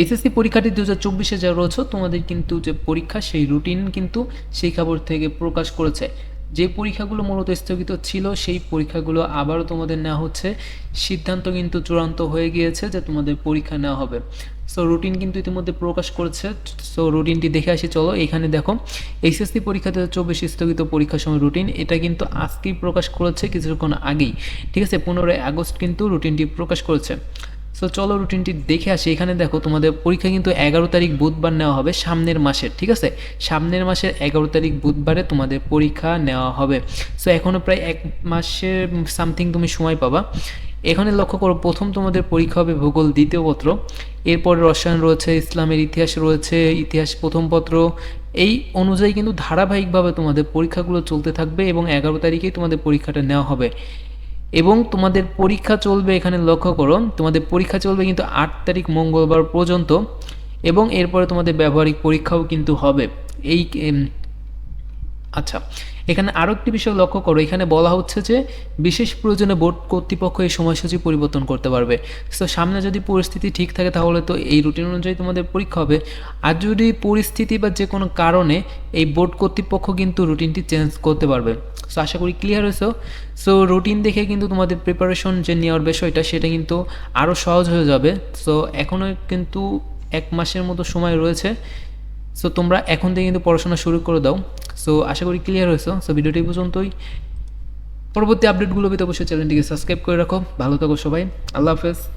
HSC পরীক্ষাটি দু হাজার চব্বিশে যা রয়েছে, তোমাদের কিন্তু যে পরীক্ষা, সেই রুটিন কিন্তু সেই খবর থেকে প্রকাশ করেছে। যে পরীক্ষাগুলো মূলত স্থগিত ছিল, সেই পরীক্ষাগুলো আবারও তোমাদের নেওয়া হচ্ছে। সিদ্ধান্ত কিন্তু চূড়ান্ত হয়ে গিয়েছে যে তোমাদের পরীক্ষা নেওয়া হবে। সো রুটিন কিন্তু ইতিমধ্যে প্রকাশ করেছে। সো রুটিনটি দেখে আসি, চলো এখানে দেখো। এইচএসসি পরীক্ষা দু চব্বিশ স্থগিত পরীক্ষার সময় রুটিন এটা কিন্তু আজকেই প্রকাশ করেছে কিছুক্ষণ আগেই। ঠিক আছে, পনেরোই আগস্ট কিন্তু রুটিনটি প্রকাশ করেছে। সো চলো রুটিনটি দেখে আসি। এখানে দেখো, তোমাদের পরীক্ষা কিন্তু এগারো তারিখ বুধবার নেওয়া হবে, সামনের মাসের, ঠিক আছে? সামনের মাসের এগারো তারিখ বুধবারে তোমাদের পরীক্ষা নেওয়া হবে। সো এখনও প্রায় এক মাসের সামথিং তুমি সময় পাবা। এখানে লক্ষ্য করো, প্রথম তোমাদের পরীক্ষা হবে ভূগোল, দ্বিতীয় পত্র। এরপরে রসায়ন রয়েছে, ইসলামের ইতিহাস রয়েছে, ইতিহাস প্রথম পত্র। এই অনুযায়ী কিন্তু ধারাবাহিকভাবে তোমাদের পরীক্ষাগুলো চলতে থাকবে এবং এগারো তারিখেই তোমাদের পরীক্ষাটা নেওয়া হবে। এবং তোমাদের পরীক্ষা চলবে এখানে লক্ষ্য করো, তোমাদের পরীক্ষা চলবে কিন্তু আট তারিখ মঙ্গলবার পর্যন্ত এবং এরপরে তোমাদের ব্যবহারিক পরীক্ষাও কিন্তু হবে। এই আচ্ছা এখানে আরও একটি বিষয় লক্ষ্য করো, এখানে বলা হচ্ছে যে বিশেষ প্রয়োজনে বোর্ড কর্তৃপক্ষ এই সময়সূচি পরিবর্তন করতে পারবে। তো সামনে যদি পরিস্থিতি ঠিক থাকে তাহলে তো এই রুটিন অনুযায়ী তোমাদের পরীক্ষা হবে। আর যদি পরিস্থিতি বা যে কোনো কারণে এই বোর্ড কর্তৃপক্ষ কিন্তু রুটিনটি চেঞ্জ করতে পারবে। সো আশা করি ক্লিয়ার হয়েছো। সো রুটিন দেখে কিন্তু তোমাদের প্রিপারেশন যে নেওয়ার বিষয়টা, সেটা কিন্তু আরও সহজ হয়ে যাবে। সো এখনও কিন্তু এক মাসের মতো সময় রয়েছে। সো তোমরা এখন থেকে কিন্তু পড়াশোনা শুরু করে দাও। সো আশা করি ক্লিয়ার হয়েছো। সো ভিডিওটি পর্যন্তই। পরবর্তী আপডেটগুলো পেতে অবশ্যই চ্যানেলটিকে সাবস্ক্রাইব করে রাখো। ভালো থাকো সবাই। আল্লাহ হাফেজ।